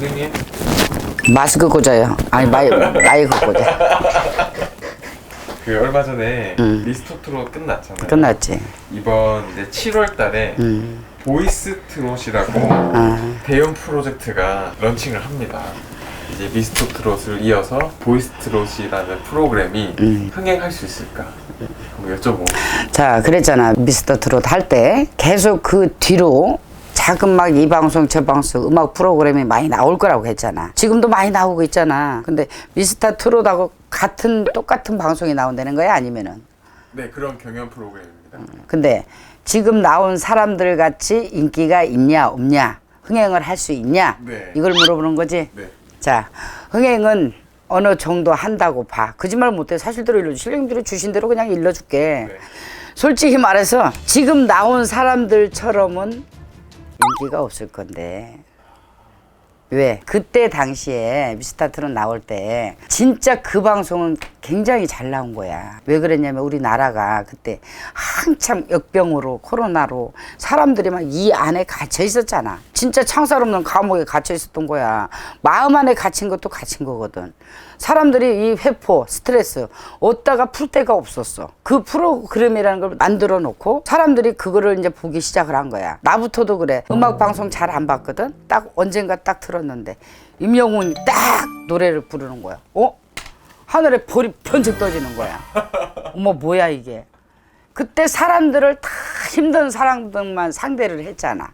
선생님 마스크 꽂아요. 아니 마이 마이크 꽂아. 그 얼마 전에 미스터트로 끝났잖아요. 끝났지. 이번 이제 7월 달에 음. 보이스 트롯이라고 아. 대형 프로젝트가 런칭을 합니다. 이제 미스터 트롯을 이어서 보이스 트롯이라는 프로그램이 음. 흥행할 수 있을까? 한번 여쭤보고 자, 그랬잖아. 미스터 트롯 할 때 계속 그 뒤로 자금 막이 방송 저 방송 음악 프로그램이 많이 나올 거라고 했잖아. 지금도 많이 나오고 있잖아. 근데 미스터 트롯하고 같은 똑같은 방송이 나온다는 거야 아니면은? 네 그런 경연 프로그램입니다. 근데 지금 나온 사람들 같이 인기가 있냐 없냐 흥행을 할 수 있냐 네. 이걸 물어보는 거지. 네. 자, 흥행은 어느 정도 한다고 봐. 거짓말 못해. 사실대로 일러줘. 실력들이 주신 대로 그냥 일러줄게. 네. 솔직히 말해서 지금 나온 사람들처럼은 인기가 없을 건데. 왜? 그때 당시에 미스타트론 나올 때 진짜 그 방송은 굉장히 잘 나온 거야. 왜 그랬냐면 우리나라가 그때 한참 역병으로 코로나로 사람들이 막 이 안에 갇혀 있었잖아. 진짜 창살 없는 감옥에 갇혀 있었던 거야. 마음 안에 갇힌 것도 갇힌 거거든. 사람들이 이 회포, 스트레스 얻다가 풀 데가 없었어. 그 프로그램이라는 걸 만들어 놓고 사람들이 그거를 이제 보기 시작을 한 거야. 나부터도 그래. 음악 방송 잘 안 봤거든. 딱 언젠가 딱 틀었는데 임영웅이 딱 노래를 부르는 거야. 어? 하늘에 볼이 번쩍 떠지는 거야. 어머 뭐야 이게. 그때 사람들을 다 힘든 사람들만 상대를 했잖아.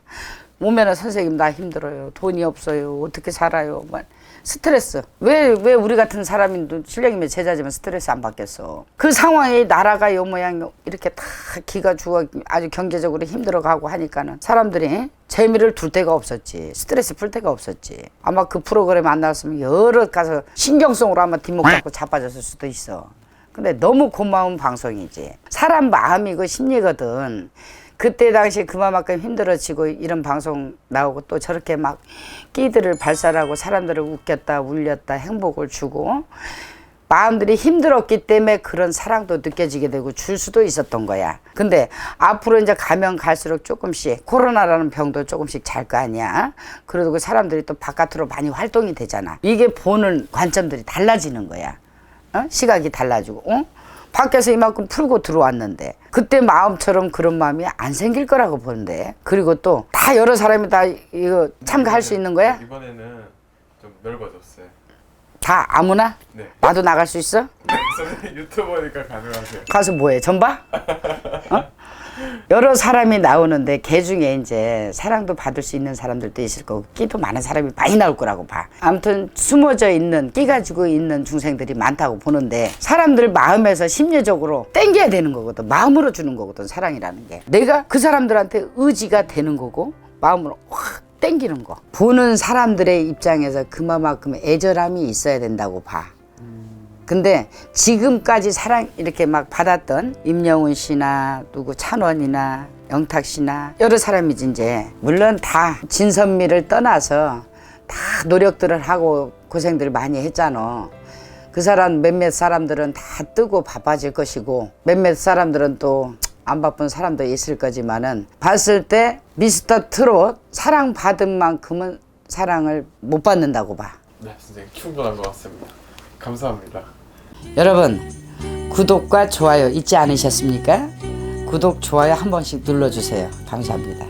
오면은 선생님 나 힘들어요. 돈이 없어요. 어떻게 살아요. 막 스트레스. 왜, 왜 우리 같은 사람인도 실력이면 제자지만 스트레스 안 받겠어. 그 상황에 나라가 요 모양 이렇게 다 기가 죽어 아주 경제적으로 힘들어가고 하니까는 사람들이 재미를 둘 데가 없었지. 스트레스 풀 데가 없었지. 아마 그 프로그램 안 나왔으면 여러 가서 신경성으로 아마 뒷목 잡고 자빠졌을 수도 있어. 근데 너무 고마운 방송이지. 사람 마음이 그 심리거든. 그때 당시 그만큼 힘들어지고 이런 방송 나오고 또 저렇게 막 끼들을 발산하고 사람들을 웃겼다 울렸다 행복을 주고 마음들이 힘들었기 때문에 그런 사랑도 느껴지게 되고 줄 수도 있었던 거야. 근데 앞으로 이제 가면 갈수록 조금씩 코로나라는 병도 조금씩 잘 거 아니야. 그래도 그 사람들이 또 바깥으로 많이 활동이 되잖아. 이게 보는 관점들이 달라지는 거야. 어? 시각이 달라지고, 어? 밖에서 이만큼 풀고 들어왔는데 그때 마음처럼 그런 마음이 안 생길 거라고 보는데 그리고 또 다 여러 사람이 다 이거 참가할 수 있는 거야? 이번에는 좀 넓어졌어요. 다 아무나? 네. 나도 나갈 수 있어? 네, 선생님 유튜버니까 가능하세요. 가서 뭐해? 전봐? 어? 여러 사람이 나오는데 개 중에 이제 사랑도 받을 수 있는 사람들도 있을 거고 끼도 많은 사람이 많이 나올 거라고 봐. 아무튼 숨어져 있는 끼 가지고 있는 중생들이 많다고 보는데 사람들 마음에서 심리적으로 땡겨야 되는 거거든. 마음으로 주는 거거든. 사랑이라는 게. 내가 그 사람들한테 의지가 되는 거고 마음으로 확 땡기는 거. 보는 사람들의 입장에서 그만큼 애절함이 있어야 된다고 봐. 근데 지금까지 사랑 이렇게 막 받았던 임영훈 씨나 누구 찬원이나 영탁 씨나 여러 사람이지 이제 물론 다 진선미를 떠나서 다 노력들을 하고 고생들을 많이 했잖아. 그 사람 몇몇 사람들은 다 뜨고 바빠질 것이고 몇몇 사람들은 또 안 바쁜 사람도 있을 거지만은 봤을 때 미스터 트롯 사랑 받은 만큼은 사랑을 못 받는다고 봐. 네, 선생님 충분한 것 같습니다. 감사합니다. 여러분 구독과 좋아요 잊지 않으셨습니까? 구독 좋아요 한 번씩 눌러주세요. 감사합니다.